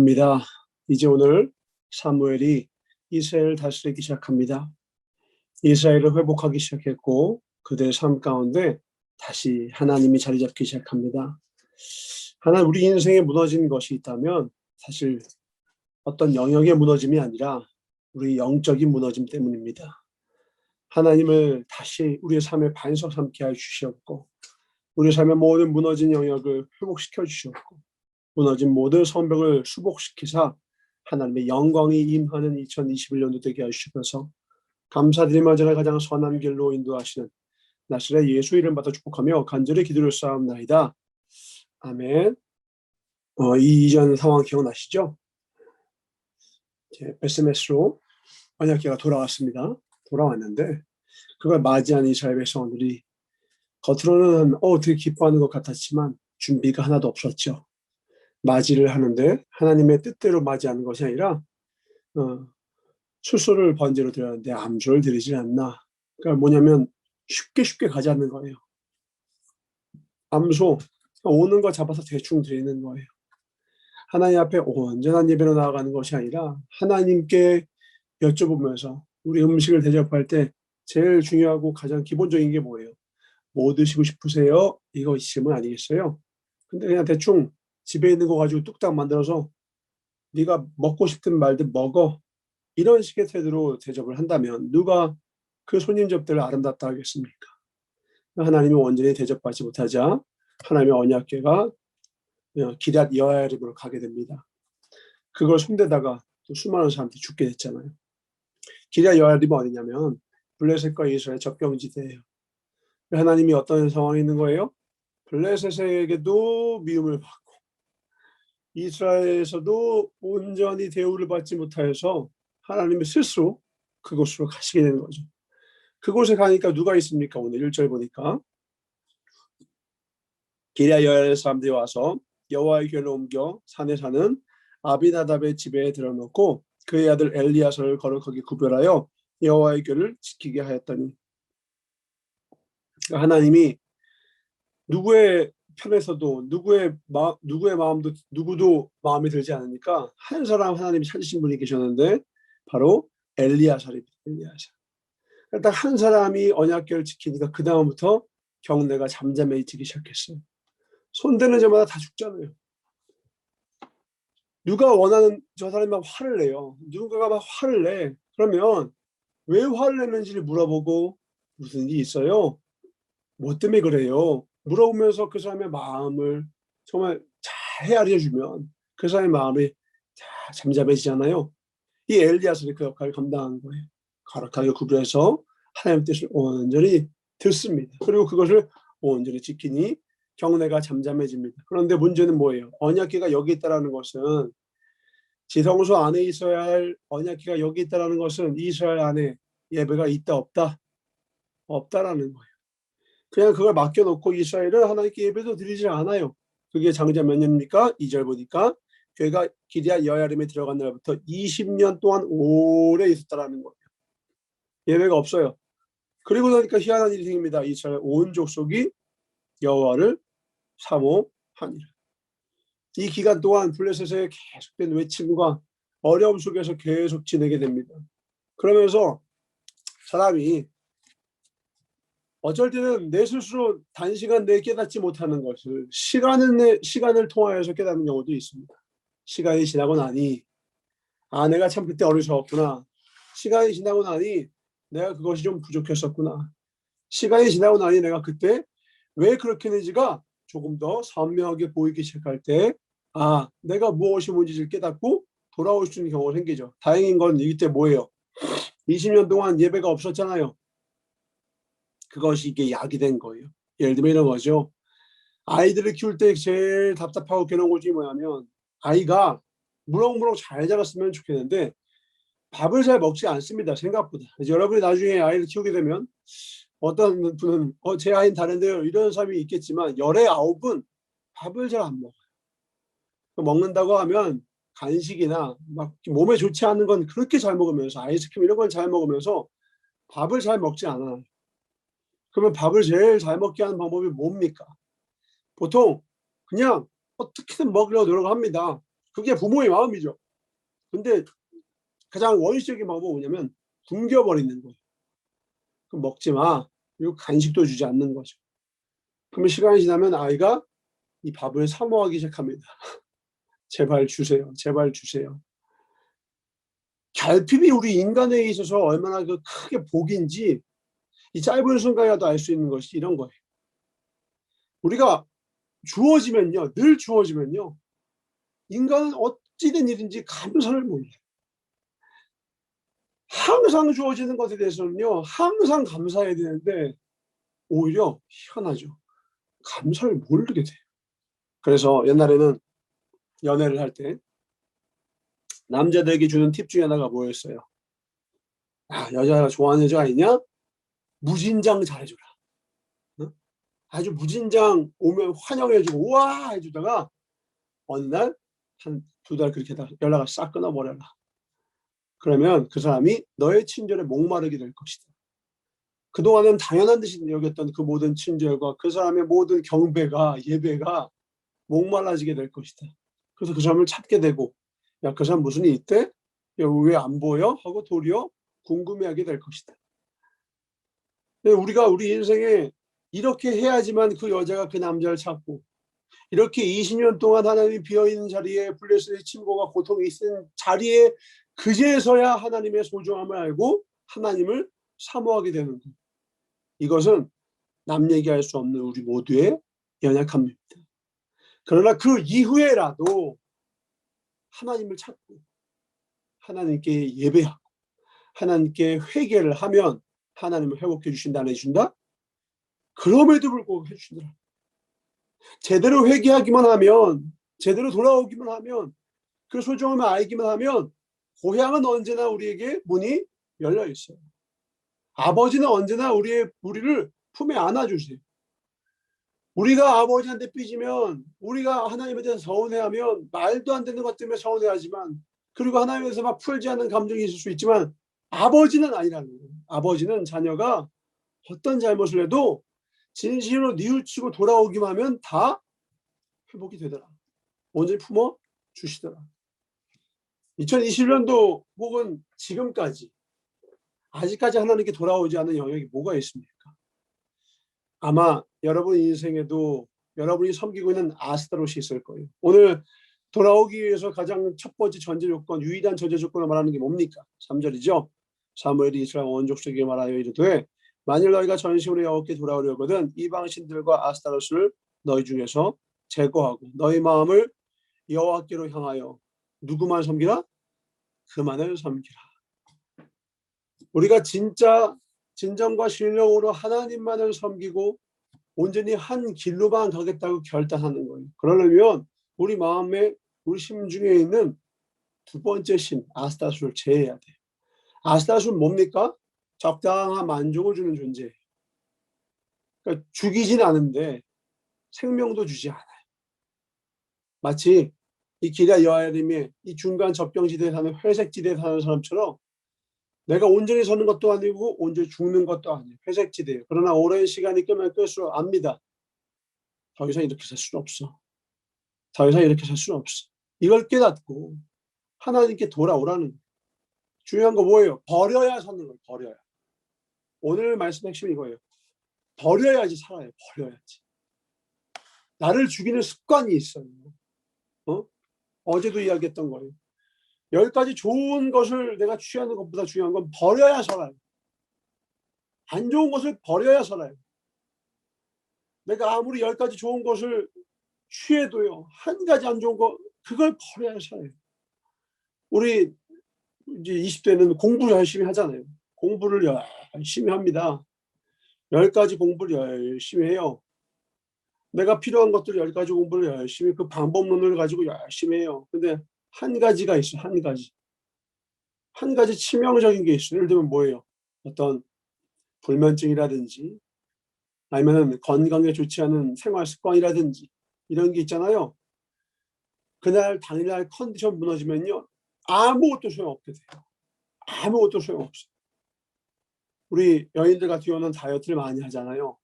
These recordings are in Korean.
합니다. 이제 오늘 사무엘이 이스라엘을 다스리기 시작합니다. 이스라엘을 회복하기 시작했고 그들의 삶 가운데 다시 하나님이 자리 잡기 시작합니다. 하나 우리 인생에 무너진 것이 있다면 사실 어떤 영역의 무너짐이 아니라 우리 영적인 무너짐 때문입니다. 하나님을 다시 우리의 삶에 반석 삼게 해 주셨고 우리 삶의 모든 무너진 영역을 회복시켜 주셨고 무너진 모든 성벽을 수복시키사 하나님의 영광이 임하는 2021년도 되게 하시면서 감사드리며 전에 가장 선한 길로 인도하시는 나시의 예수 이름 받아 축복하며 간절히 기도를 쌓옵나이다. 아멘. 어, 이 이전 상황 기억나시죠? 베스메스로 언약계가 돌아왔습니다. 돌아왔는데 그걸 맞이한 이스라엘 백성들이 겉으로는 어, 되게 기뻐하는 것 같았지만 준비가 하나도 없었죠. 맞이를 하는데 하나님의 뜻대로 맞이하는 것이 아니라 어, 수소를 번제로 드렸는데 암소를 드리지 않나. 그러니까 뭐냐면 쉽게 쉽게 가지 않는 거예요. 암소 오는 거 잡아서 대충 드리는 거예요. 하나님 앞에 온전한 예배로 나아가는 것이 아니라 하나님께 여쭤보면서 우리 음식을 대접할 때 제일 중요하고 가장 기본적인 게 뭐예요? 뭐 드시고 싶으세요? 이거 질문 아니겠어요? 근데 그냥 대충 집에 있는 거 가지고 뚝딱 만들어서 네가 먹고 싶은 말들 먹어 이런 식의 태도로 대접을 한다면 누가 그 손님 접대를 아름답다 하겠습니까? 하나님이 온전히 대접받지 못하자 하나님의 언약궤가 기랏 여야림으로 가게 됩니다. 그걸 손대다가 또 수많은 사람들이 죽게 됐잖아요. 기랏 여야림은 어디냐면 블레셋과 이스라엘 접경지대예요. 하나님이 어떤 상황이 있는 거예요? 블레셋에게도 미움을 받고 이스라엘에서도 온전히 대우를 받지 못하여서 하나님이 스스로 그곳으로 가시게 되는 거죠. 그곳에 가니까 누가 있습니까? 오늘 1절 보니까 기랴 여엘 사람들이 와서 여호와의 궤를 옮겨 산에 사는 아비나답의 집에 들어놓고 그의 아들 엘리야서를 거룩하게 구별하여 여호와의 궤를 지키게 하였더니 하나님이 누구의 편에서도 누구의 마, 누구의 마음도 누구도 마음에 들지 않으니까 한 사람 하나님이 찾으신 분이 계셨는데 바로 엘리야살입니다. 엘리야살. 일단 한 사람이 언약궤를 지키니까 그 다음부터 경내가 잠잠해지기 시작했어요. 손대는 자마다 다 죽잖아요. 누가 원하는 저 사람이 막 화를 내요. 누군가가 막 화를 내. 그러면 왜 화를 내는지를 물어보고 무슨 일이 있어요? 뭐 때문에 그래요? 물어보면서 그 사람의 마음을 정말 잘 헤아려 주면 그 사람의 마음이 다 잠잠해지잖아요. 이 엘리야스는 그 역할을 감당한 거예요. 거룩하게 구별해서 하나님 뜻을 온전히 듣습니다. 그리고 그것을 온전히 지키니 경내가 잠잠해집니다. 그런데 문제는 뭐예요? 언약기가 여기 있다라는 것은 지성소 안에 있어야 할 언약기가 여기 있다라는 것은 이스라엘 안에 예배가 있다 없다 없다라는 거예요. 그냥 그걸 맡겨놓고 이스라엘은 하나님께 예배도 드리지 않아요. 그게 장자 몇 년입니까? 2절 보니까 교회가 기리아 여야림에 들어간 날부터 20년 동안 오래 있었다라는 거예요. 예배가 없어요. 그리고 나니까 희한한 일이 생깁니다. 이스라엘 온 족속이 여호와를 사모하니라. 이 기간 동안 블레셋의 계속된 외침과 어려움 속에서 계속 지내게 됩니다. 그러면서 사람이 어쩔 때는 내 스스로 단시간 내에 깨닫지 못하는 것을 시간을 내, 시간을 통하여서 깨닫는 경우도 있습니다. 시간이 지나고 나니 아 내가 참 그때 어리석었구나. 시간이 지나고 나니 내가 그것이 좀 부족했었구나. 시간이 지나고 나니 내가 그때 왜 그렇게 했는지가 조금 더 선명하게 보이기 시작할 때, 아, 내가 무엇이 뭔지를 깨닫고 돌아올 수 있는 경우가 생기죠. 다행인 건 이때 뭐예요? 20년 동안 예배가 없었잖아요. 그것이 이게 약이 된 거예요. 예를 들면 이런 거죠. 아이들을 키울 때 제일 답답하고 괴로운 것이 뭐냐면 아이가 무럭무럭 잘 자랐으면 좋겠는데 밥을 잘 먹지 않습니다. 생각보다. 여러분이 나중에 아이를 키우게 되면 어떤 분은 어, 제 아이는 다른데요. 이런 사람이 있겠지만 열의 아홉은 밥을 잘 안 먹어요. 먹는다고 하면 간식이나 막 몸에 좋지 않은 건 그렇게 잘 먹으면서 아이스크림 이런 걸잘 먹으면서 밥을 잘 먹지 않아요. 그러면 밥을 제일 잘 먹게 하는 방법이 뭡니까? 보통 그냥 어떻게든 먹으려고 노력합니다. 그게 부모의 마음이죠. 근데 가장 원시적인 방법은 뭐냐면 굶겨버리는 거예요. 그럼 먹지 마. 그리고 간식도 주지 않는 거죠. 그러면 시간이 지나면 아이가 이 밥을 사모하기 시작합니다. 제발 주세요. 제발 주세요. 결핍이 우리 인간에 있어서 얼마나 그 크게 복인지 이 짧은 순간이라도 알 수 있는 것이 이런 거예요. 우리가 주어지면요, 늘 주어지면요, 인간은 어찌된 일인지 감사를 몰라요. 항상 주어지는 것에 대해서는요, 항상 감사해야 되는데, 오히려 희한하죠. 감사를 모르게 돼요. 그래서 옛날에는 연애를 할 때, 남자들에게 주는 팁 중에 하나가 뭐였어요? 아, 여자가 좋아하는 여자가 있냐? 무진장 잘해줘라. 응? 아주 무진장 오면 환영해주고, 우와! 해주다가, 어느 날, 한 두 달 그렇게 다 연락을 싹 끊어버려라. 그러면 그 사람이 너의 친절에 목마르게 될 것이다. 그동안은 당연한 듯이 여겼던 그 모든 친절과 그 사람의 모든 경배가, 예배가 목말라지게 될 것이다. 그래서 그 사람을 찾게 되고, 야, 그 사람 무슨 일 있대? 왜안 보여? 하고 도리어 궁금해하게 될 것이다. 근데 우리가 우리 인생에 이렇게 해야지만 그 여자가 그 남자를 찾고 이렇게 20년 동안 하나님이 비어있는 자리에 블레스의 침고가 고통이 있는 자리에 그제서야 하나님의 소중함을 알고 하나님을 사모하게 되는 것. 이것은 남 얘기할 수 없는 우리 모두의 연약함입니다. 그러나 그 이후에라도 하나님을 찾고 하나님께 예배하고 하나님께 회개를 하면 하나님을 회복해 주신다 안 해준다? 그럼에도 불구하고 해주신다. 제대로 회개하기만 하면 제대로 돌아오기만 하면 그 소중함을 알기만 하면 고향은 언제나 우리에게 문이 열려 있어요. 아버지는 언제나 우리의 우리를 품에 안아주세요. 우리가 아버지한테 삐지면 우리가 하나님에 대해서 서운해하면 말도 안 되는 것 때문에 서운해하지만 그리고 하나님에서 막 풀지 않는 감정이 있을 수 있지만 아버지는 아니라는 거예요. 아버지는 자녀가 어떤 잘못을 해도 진심으로 뉘우치고 돌아오기만 하면 다 회복이 되더라. 온전히 품어 주시더라. 2021년도 혹은 지금까지 아직까지 하나님께 돌아오지 않은 영역이 뭐가 있습니까? 아마 여러분 인생에도 여러분이 섬기고 있는 아스타롯이 있을 거예요. 오늘 돌아오기 위해서 가장 첫 번째 전제 조건, 유일한 전제 조건을 말하는 게 뭡니까? 3절이죠. 사무엘이 이스라엘 온 족속에게 말하여 이르되 만일 너희가 전심으로 여호와께 돌아오려거든 이방 신들과 아스타롯을 너희 중에서 제거하고 너희 마음을 여호와께로 향하여 누구만 섬기라? 그만을 섬기라. 우리가 진짜 진정과 신령으로 하나님만을 섬기고 온전히 한 길로만 가겠다고 결단하는 거예요. 그러려면 우리 마음에 우리 심중에 있는 두 번째 신 아스타수를 제해야 돼요. 아스타수는 뭡니까? 적당한 만족을 주는 존재예요. 그러니까 죽이진 않은데 생명도 주지 않아요. 마치 이 기라 여아림이 이 중간 접경지대에 사는 회색지대에 사는 사람처럼 내가 온전히 서는 것도 아니고 온전히 죽는 것도 아니에요. 회색지대예요. 그러나 오랜 시간이 끄면 끌수록 압니다. 더 이상 이렇게 살 수는 없어. 더 이상 이렇게 살 수는 없어. 이걸 깨닫고 하나님께 돌아오라는 거예요. 중요한 거 뭐예요? 버려야 사는 거예요. 버려야. 오늘 말씀 핵심이 이거예요. 버려야지 살아요. 버려야지. 나를 죽이는 습관이 있어요. 어? 어제도 이야기했던 거예요. 열 가지 좋은 것을 내가 취하는 것보다 중요한 건 버려야 살아요. 안 좋은 것을 버려야 살아요. 내가 아무리 열 가지 좋은 것을 취해도요, 한 가지 안 좋은 거, 그걸 버려야 살아요. 우리 이제 20대는 공부 열심히 하잖아요. 공부를 열심히 합니다. 열 가지 공부를 열심히 해요. 내가 필요한 것들 열 가지 공부를 열심히 그 방법론을 가지고 열심히 해요. 근데 한 가지가 있어요. 한 가지. 한 가지 치명적인 게 있어요. 예를 들면 뭐예요? 어떤 불면증이라든지 아니면 건강에 좋지 않은 생활 습관이라든지 이런 게 있잖아요. 그날 당일날 컨디션 무너지면요. 아무것도 소용없게 돼요. 아무것도 소용없어요. 우리 여인들 같은 경우는 다이어트를 많이 하잖아요.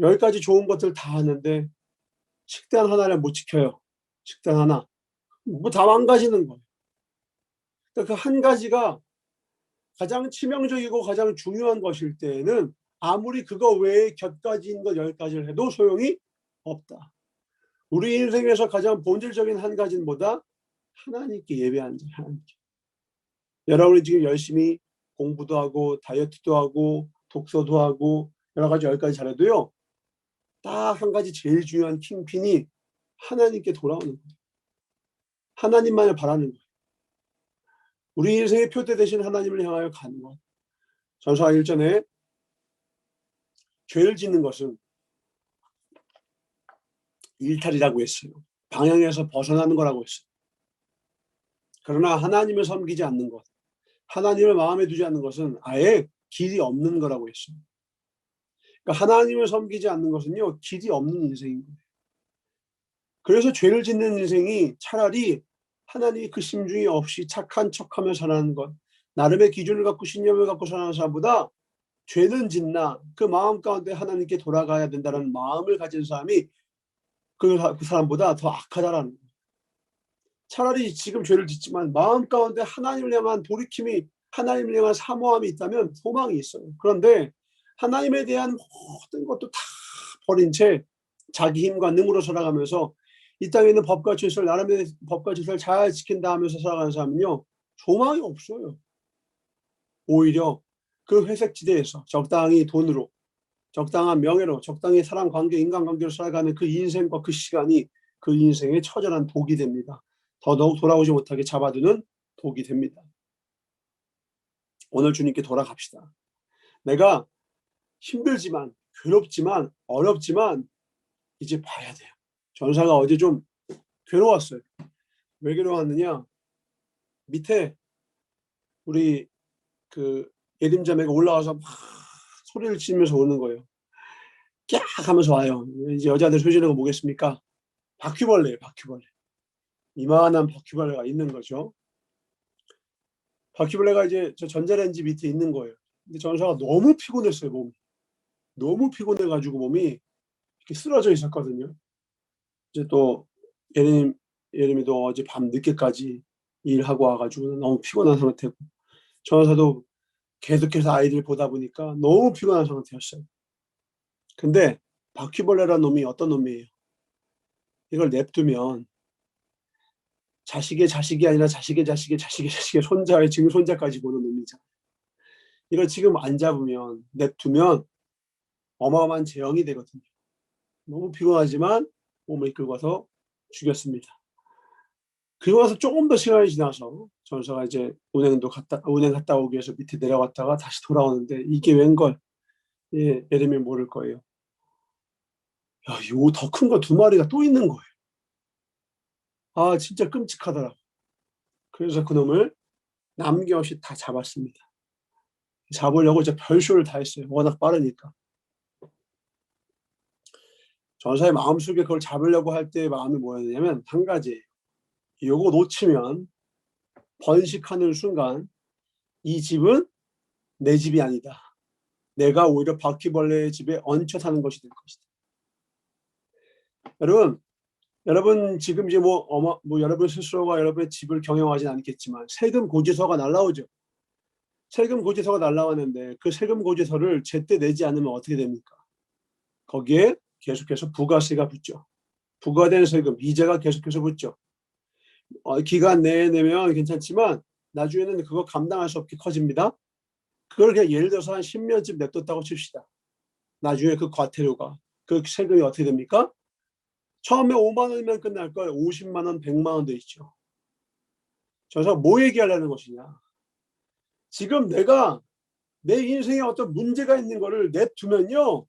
열 가지 좋은 것들 다 하는데 식단 하나를 못 지켜요. 식단 하나. 뭐 다 망가지는 거예요. 그러니까 그 한 가지가 가장 치명적이고 가장 중요한 것일 때에는 아무리 그거 외에 곁가지인 것 열 가지를 해도 소용이 없다. 우리 인생에서 가장 본질적인 한 가지는 뭐다? 하나님께 예배하는 자, 하나님께. 여러분이 지금 열심히 공부도 하고 다이어트도 하고 독서도 하고 여러 가지 열 가지 잘해도요. 딱 한 가지 제일 중요한 킹핀이 하나님께 돌아오는 거예요. 하나님만을 바라는 거예요. 우리 인생의 표대 대신 하나님을 향하여 가는 것. 전서가 일전에 죄를 짓는 것은 일탈이라고 했어요. 방향에서 벗어나는 거라고 했어요. 그러나 하나님을 섬기지 않는 것, 하나님을 마음에 두지 않는 것은 아예 길이 없는 거라고 했어요. 그러니까 하나님을 섬기지 않는 것은요, 길이 없는 인생인 거예요. 그래서 죄를 짓는 인생이 차라리 하나님이 그 심중이 없이 착한 척하며 살아가는 것, 나름의 기준을 갖고 신념을 갖고 살아가는 사람보다 죄는 짓나 그 마음 가운데 하나님께 돌아가야 된다는 마음을 가진 사람이 그, 사- 그 사람보다 더 악하다라는. 차라리 지금 죄를 짓지만 마음 가운데 하나님을 향한 돌이킴이 하나님을 향한 사모함이 있다면 소망이 있어요. 그런데 하나님에 대한 모든 것도 다 버린 채 자기 힘과 능으로 살아가면서 이 땅에 있는 법과 질서를 나름의 법과 질서를 잘 지킨다 하면서 살아가는 사람은요 소망이 없어요. 오히려 그 회색 지대에서 적당히 돈으로 적당한 명예로 적당히 사람 관계 인간 관계로 살아가는 그 인생과 그 시간이 그 인생의 처절한 독이 됩니다. 더더욱 돌아오지 못하게 잡아두는 독이 됩니다. 오늘 주님께 돌아갑시다. 내가 힘들지만 괴롭지만 어렵지만 이제 봐야 돼요. 전사가 어제 좀 괴로웠어요. 왜 괴로웠느냐? 밑에 우리 그 예림자매가 올라와서 막 소리를 치면서 오는 거예요. 깍 하면서 와요. 이제 여자들 소리지르는 거 뭐겠습니까? 바퀴벌레예요, 바퀴벌레. 이만한 바퀴벌레가 있는 거죠. 바퀴벌레가 이제 저 전자레인지 밑에 있는 거예요. 근데 전사가 너무 피곤했어요, 몸이. 너무 피곤해가지고 몸이 이렇게 쓰러져 있었거든요. 이제 또 예림 예림이도 어제 밤 늦게까지 일하고 와가지고 너무 피곤한 상태고 전사도 계속해서 아이들 보다 보니까 너무 피곤한 상태였어요. 근데 바퀴벌레라는 놈이 어떤 놈이에요? 이걸 냅두면 자식의 자식이 아니라 자식의 자식의 자식의 자식의 손자의 지금 손자까지 보는 놈이잖아요. 이걸 지금 안 잡으면 냅두면 어마어마한 재앙이 되거든요. 너무 피곤하지만 몸을 이끌고 와서 죽였습니다. 그리고 나서 조금 더 시간이 지나서 전사가 이제 은행도 갔다 은행 갔다 오기 위해서 밑에 내려갔다가 다시 돌아오는데 이게 웬걸 예, 예림이 모를 거예요. 야, 요 더 큰 거 두 마리가 또 있는 거예요. 아, 진짜 끔찍하더라고. 그래서 그놈을 남김없이 다 잡았습니다. 잡으려고 이제 별쇼를 다 했어요. 워낙 빠르니까. 전사의 마음속에 그걸 잡으려고 할 때 마음이 뭐였냐면 한 가지. 요거 놓치면 번식하는 순간 이 집은 내 집이 아니다. 내가 오히려 바퀴벌레의 집에 얹혀 사는 것이 될 것이다. 여러분, 여러분 지금 이제 뭐 어마 뭐 여러분 스스로가 여러분의 집을 경영하진 않겠지만 세금 고지서가 날라오죠. 세금 고지서가 날라왔는데 그 세금 고지서를 제때 내지 않으면 어떻게 됩니까? 거기에 계속해서 부가세가 붙죠. 부과된 세금, 이자가 계속해서 붙죠. 어, 기간 내에 내면 괜찮지만 나중에는 그거 감당할 수 없게 커집니다. 그걸 그냥 예를 들어서 한 10년쯤 냅뒀다고 칩시다. 나중에 그 과태료가 그 세금이 어떻게 됩니까? 처음에 5만 원이면 끝날 걸 50만 원, 100만 원돼 있죠. 저서 뭐 얘기하려는 것이냐? 지금 내가 내 인생에 어떤 문제가 있는 거를 냅두면요.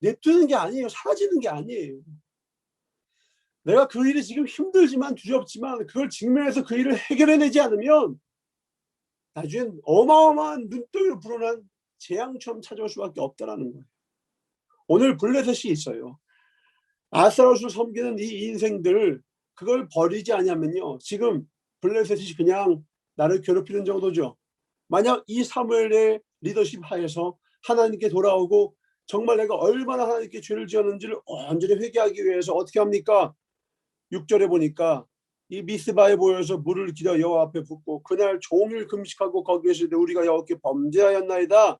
냅두는 게 아니에요. 사라지는 게 아니에요. 내가 그 일이 지금 힘들지만 두렵지만 그걸 직면해서 그 일을 해결해내지 않으면 나중엔 어마어마한 눈덩이로 불어난 재앙처럼 찾아올 수밖에 없다라는 거예요. 오늘 블레셋이 있어요. 아스타로스를 섬기는 이 인생들 그걸 버리지 않으면요. 지금 블레셋이 그냥 나를 괴롭히는 정도죠. 만약 이 사무엘의 리더십 하에서 하나님께 돌아오고 정말 내가 얼마나 하나님께 죄를 지었는지를 완전히 회개하기 위해서 어떻게 합니까? 6절에 보니까 이 미스바에 모여서 물을 기다 여호와 앞에 붓고 그날 종일 금식하고 거기에서 우리가 여호와께 범죄하였나이다.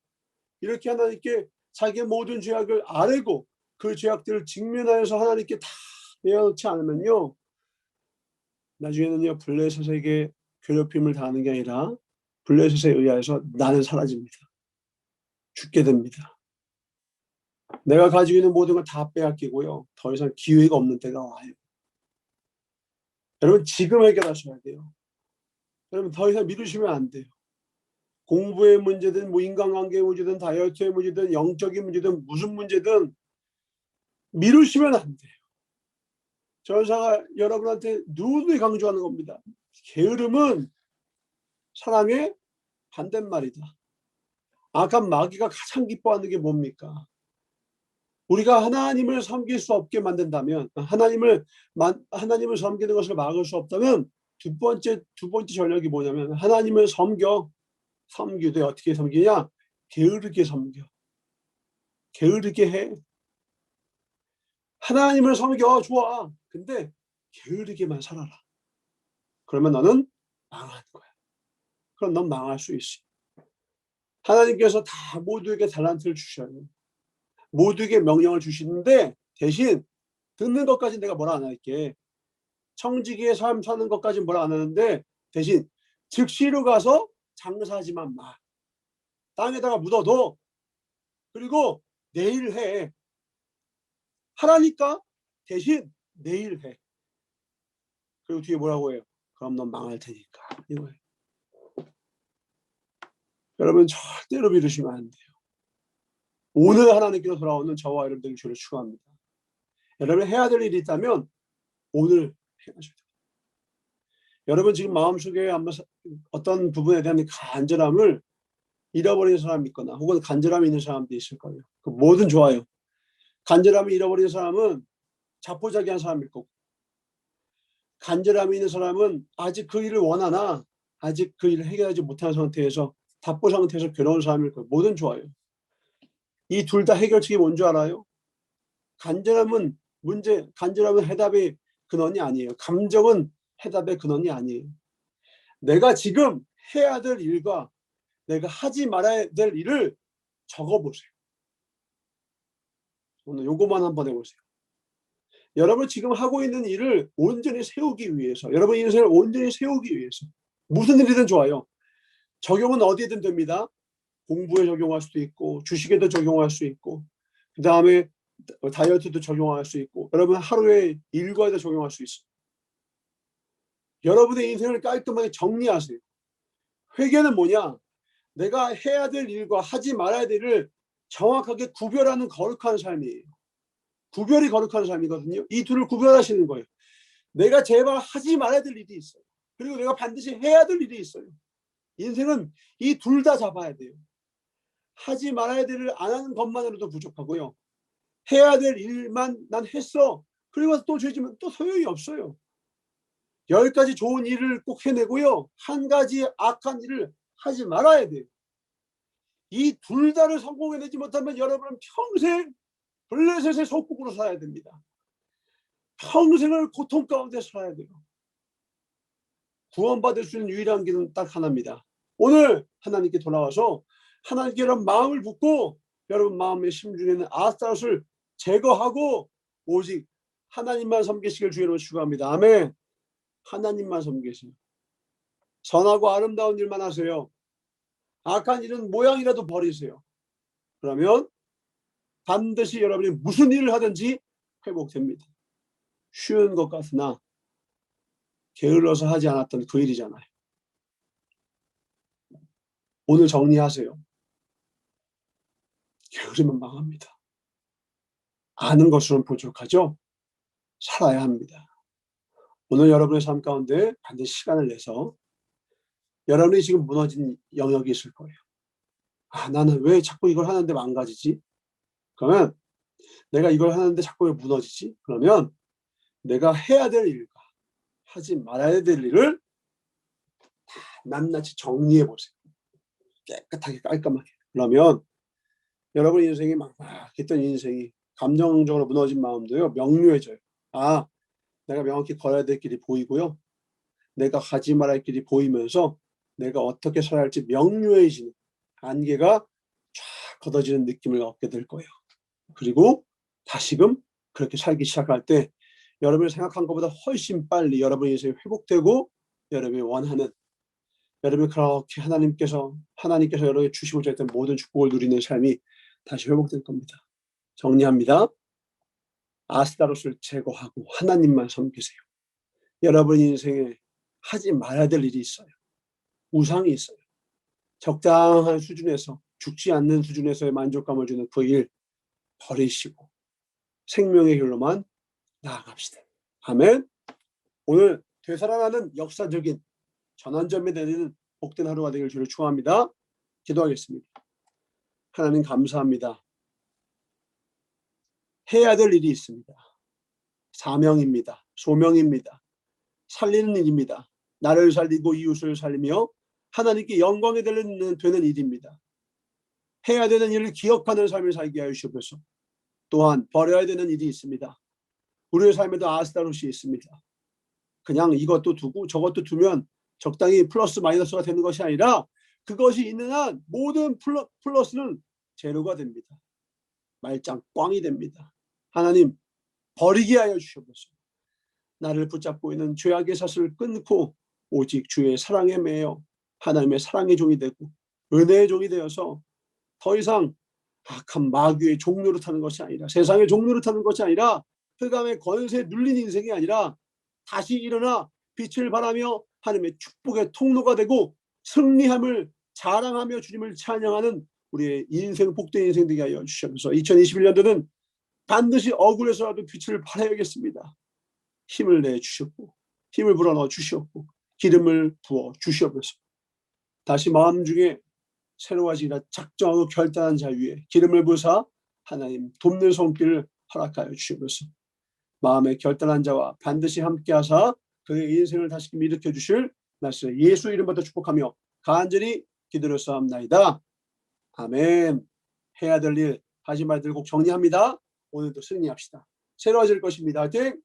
이렇게 하나님께 자기의 모든 죄악을 아뢰고 그 죄악들을 직면하여서 하나님께 다 내어놓지 않으면요. 나중에는요 블레셋에게 괴롭힘을 당하는 게 아니라 블레셋에 의하여서 나는 사라집니다. 죽게 됩니다. 내가 가지고 있는 모든 걸 다 빼앗기고요. 더 이상 기회가 없는 때가 와요. 여러분 지금 해결하셔야 돼요. 여러분 더 이상 미루시면 안 돼요. 공부의 문제든 뭐 인간관계의 문제든 다이어트의 문제든 영적인 문제든 무슨 문제든 미루시면 안 돼요. 전사가 여러분한테 누누이 강조하는 겁니다. 게으름은 사랑의 반대말이다. 악한 마귀가 가장 기뻐하는 게 뭡니까? 우리가 하나님을 섬길 수 없게 만든다면 하나님을 만- 하나님을 섬기는 것을 막을 수 없다면 두 번째 두 번째 전략이 뭐냐면 하나님을 섬겨 섬기되 어떻게 섬기냐 게으르게 섬겨 게으르게 해 하나님을 섬겨 좋아 근데 게으르게만 살아라 그러면 너는 망하는 거야 그럼 넌 망할 수 있어 하나님께서 다 모두에게 달란트를 주셔요 모두에게 명령을 주시는데 대신 듣는 것까지 내가 뭐라 안 할게. 청지기의 삶 사는 것까지 뭐라 안 하는데 대신 즉시로 가서 장사하지만 마. 땅에다가 묻어둬. 그리고 내일 해. 하라니까 대신 내일 해. 그리고 뒤에 뭐라고 해요? 그럼 넌 망할 테니까. 이거예요. 여러분 절대로 미루시면 안 돼요. 오늘 하나님께로 돌아오는 저와 여러분들에게 주를 축원합니다. 여러분 해야 될 일이 있다면 오늘 해야죠. 여러분 지금 마음속에 아마 사- 어떤 부분에 대한 간절함을 잃어버린 사람이 있거나 혹은 간절함이 있는 사람도 있을 거예요. 그 뭐든 좋아요. 간절함을 잃어버린 사람은 자포자기한 사람일 거고 간절함이 있는 사람은 아직 그 일을 원하나 아직 그 일을 해결하지 못한 상태에서 답보 상태에서 괴로운 사람일 거예요. 뭐든 좋아요. 이 둘 다 해결책이 뭔 줄 알아요? 간절함은 문제, 간절함은 해답의 근원이 아니에요. 감정은 해답의 근원이 아니에요. 내가 지금 해야 될 일과 내가 하지 말아야 될 일을 적어보세요. 오늘 요거만 한번 해보세요. 여러분 지금 하고 있는 일을 온전히 세우기 위해서, 여러분 인생을 온전히 세우기 위해서 무슨 일이든 좋아요. 적용은 어디든 됩니다. 공부에 적용할 수도 있고 주식에도 적용할 수 있고 그 다음에 다이어트도 적용할 수 있고 여러분 하루에 일과에도 적용할 수 있어요. 여러분의 인생을 깔끔하게 정리하세요. 회개는 뭐냐? 내가 해야 될 일과 하지 말아야 될 일을 정확하게 구별하는 거룩한 삶이에요. 구별이 거룩한 삶이거든요. 이 둘을 구별하시는 거예요. 내가 제발 하지 말아야 될 일이 있어요. 그리고 내가 반드시 해야 될 일이 있어요. 인생은 이 둘 다 잡아야 돼요. 하지 말아야 될 일을 안 하는 것만으로도 부족하고요. 해야 될 일만 난 했어. 그리고 또 죄지면 또 소용이 없어요. 열 가지 좋은 일을 꼭 해내고요. 한 가지 악한 일을 하지 말아야 돼요. 이 둘 다를 성공해내지 못하면 여러분은 평생 블레셋의 속국으로 살아야 됩니다. 평생을 고통 가운데 살아야 돼요. 구원받을 수 있는 유일한 길은 딱 하나입니다. 오늘 하나님께 돌아와서 하나님께 이런 마음을 붓고 여러분 마음의 심중에는 아스타롯을 제거하고 오직 하나님만 섬기시길 주의로 축원합니다. 아멘. 하나님만 섬기세요. 선하고 아름다운 일만 하세요. 악한 일은 모양이라도 버리세요. 그러면 반드시 여러분이 무슨 일을 하든지 회복됩니다. 쉬운 것 같으나 게을러서 하지 않았던 그 일이잖아요. 오늘 정리하세요. 게으르면 망합니다. 아는 것으로는 부족하죠? 살아야 합니다. 오늘 여러분의 삶 가운데 반드시 시간을 내서 여러분이 지금 무너진 영역이 있을 거예요. 아, 나는 왜 자꾸 이걸 하는데 망가지지? 그러면 내가 이걸 하는데 자꾸 왜 무너지지? 그러면 내가 해야 될 일과 하지 말아야 될 일을 다 낱낱이 정리해 보세요. 깨끗하게 깔끔하게. 그러면 여러분 인생이 막막했던 인생이 감정적으로 무너진 마음도요 명료해져요. 아, 내가 명확히 걸어야 될 길이 보이고요. 내가 가지 말아야 할 길이 보이면서 내가 어떻게 살아야 할지 명료해지는 안개가 쫙 걷어지는 느낌을 얻게 될 거예요. 그리고 다시금 그렇게 살기 시작할 때 여러분이 생각한 것보다 훨씬 빨리 여러분의 인생이 회복되고 여러분이 원하는 여러분이 그렇게 하나님께서 하나님께서 여러분에게 주시고자 했던 모든 축복을 누리는 삶이 다시 회복될 겁니다. 정리합니다. 아스타로스를 제거하고 하나님만 섬기세요. 여러분 인생에 하지 말아야 될 일이 있어요. 우상이 있어요. 적당한 수준에서 죽지 않는 수준에서의 만족감을 주는 그 일 버리시고 생명의 길로만 나아갑시다. 아멘. 오늘 되살아나는 역사적인 전환점이 되는 복된 하루가 되길 주를 축원합니다. 기도하겠습니다. 하나님 감사합니다. 해야 될 일이 있습니다. 사명입니다. 소명입니다. 살리는 일입니다. 나를 살리고 이웃을 살리며 하나님께 영광이 되는, 되는 일입니다. 해야 되는 일을 기억하는 삶을 살게 하여 주시옵소서. 또한 버려야 되는 일이 있습니다. 우리의 삶에도 아스타롯이 있습니다. 그냥 이것도 두고 저것도 두면 적당히 플러스 마이너스가 되는 것이 아니라 그것이 있는 한 모든 플러, 플러스는 제로가 됩니다. 말짱 꽝이 됩니다. 하나님 버리게 하여 주시옵소서. 나를 붙잡고 있는 죄악의 사슬을 끊고 오직 주의 사랑에 매여 하나님의 사랑의 종이 되고 은혜의 종이 되어서 더 이상 악한 마귀의 종로를 타는 것이 아니라 세상의 종로를 타는 것이 아니라 흑암의 권세에 눌린 인생이 아니라 다시 일어나 빛을 발하며 하나님의 축복의 통로가 되고 승리함을 자랑하며 주님을 찬양하는 우리의 인생 복된 인생 되게 하여 주시옵소서 2021년도는 반드시 억울해서라도 빛을 발해야겠습니다. 힘을 내 주셨고 힘을 불어넣어 주시옵고 기름을 부어 주시옵소서. 다시 마음 중에 새로워지기라 작정하고 결단한 자 위에 기름을 부사 하나님 돕는 손길을 허락하여 주시옵소서. 마음에 결단한 자와 반드시 함께하사 그의 인생을 다시금 일으켜 주실 말씀 예수 이름부터 축복하며 간절히 기도를 싸움나이다. 아멘. 해야 될 일 하지 말들 꼭 정리합니다. 오늘도 승리합시다. 새로워질 것입니다. 화이팅!